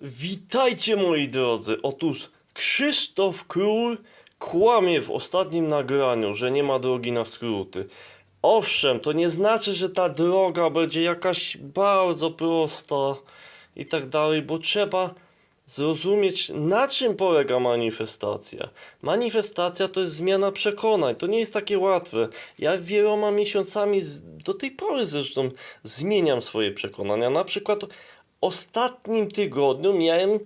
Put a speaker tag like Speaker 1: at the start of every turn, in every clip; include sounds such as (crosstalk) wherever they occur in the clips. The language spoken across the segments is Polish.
Speaker 1: Witajcie moi drodzy. Otóż Krzysztof Król kłamie w ostatnim nagraniu, że nie ma drogi na skróty. Owszem, to nie znaczy, że ta droga będzie jakaś bardzo prosta i tak dalej, bo trzeba zrozumieć, na czym polega manifestacja. Manifestacja to jest zmiana przekonań. To nie jest takie łatwe. Ja wieloma miesiącami, do tej pory zresztą, zmieniam swoje przekonania. Na przykład ostatnim tygodniu miałem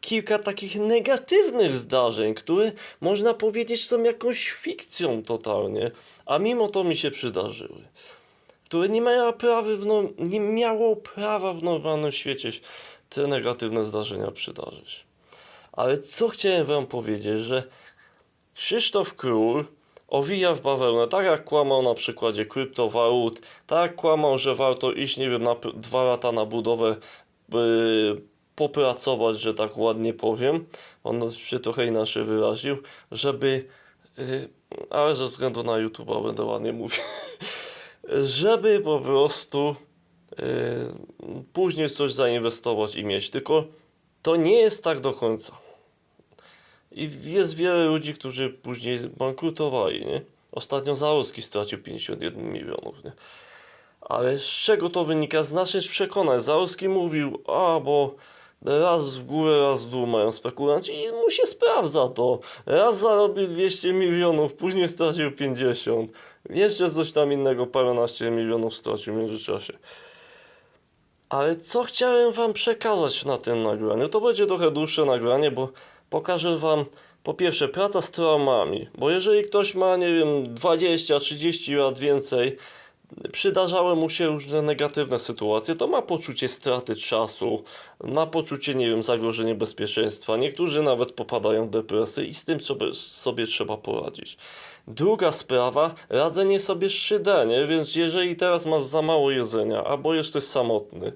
Speaker 1: kilka takich negatywnych zdarzeń, które można powiedzieć są jakąś fikcją totalnie, a mimo to mi się przydarzyły. Które nie miało prawa w, no, nie miało prawa w normalnym świecie te negatywne zdarzenia przydarzyć. Ale co chciałem wam powiedzieć, że Krzysztof Król owija w bawełnę, tak jak kłamał na przykładzie kryptowalut, tak jak kłamał, że warto iść, nie wiem, na dwa lata na budowę, popracować, że tak ładnie powiem. On się trochę inaczej wyraził, żeby, yy, ale ze względu na YouTube'a będę ładnie mówił, (laughs) żeby po prostu yy, później coś zainwestować i mieć. Tylko to nie jest tak do końca. I jest wiele ludzi, którzy później bankrutowali, nie? Ostatnio Zaorski stracił 51 milionów, nie? Ale z czego to wynika? Z naszych przekonań. Zaorski mówił, a bo raz w górę, raz w dół mają spekulanci i mu się sprawdza to. Raz zarobił 200 milionów, później stracił 50. Jeszcze coś tam innego, paręnaście milionów stracił w międzyczasie. Ale co chciałem wam przekazać na tym nagraniu? To będzie trochę dłuższe nagranie, bo pokażę wam po pierwsze praca z traumami, bo jeżeli ktoś ma, nie wiem, 20-30 lat więcej, przydarzały mu się różne negatywne sytuacje, to ma poczucie straty czasu, ma poczucie, nie wiem, zagrożenia bezpieczeństwa. Niektórzy nawet popadają w depresję i z tym sobie, sobie trzeba poradzić. Druga sprawa, radzenie sobie z 3D, nie? Więc jeżeli teraz masz za mało jedzenia, albo jesteś samotny,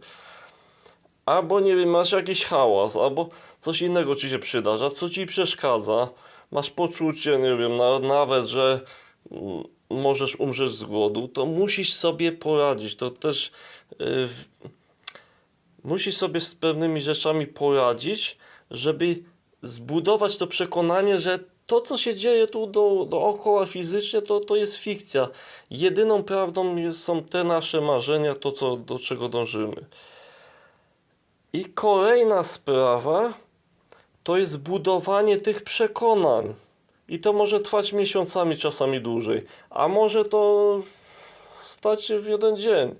Speaker 1: albo nie wiem, masz jakiś hałas, albo coś innego ci się przydarza, co ci przeszkadza, masz poczucie, nie wiem, na, nawet, że mm, możesz umrzeć z głodu, to musisz sobie poradzić. To też yy, musisz sobie z pewnymi rzeczami poradzić, żeby zbudować to przekonanie, że to, co się dzieje tu do, dookoła fizycznie, to, to jest fikcja. Jedyną prawdą są te nasze marzenia, to, co, do czego dążymy. I kolejna sprawa to jest budowanie tych przekonań. I to może trwać miesiącami, czasami dłużej. A może to stać się w jeden dzień.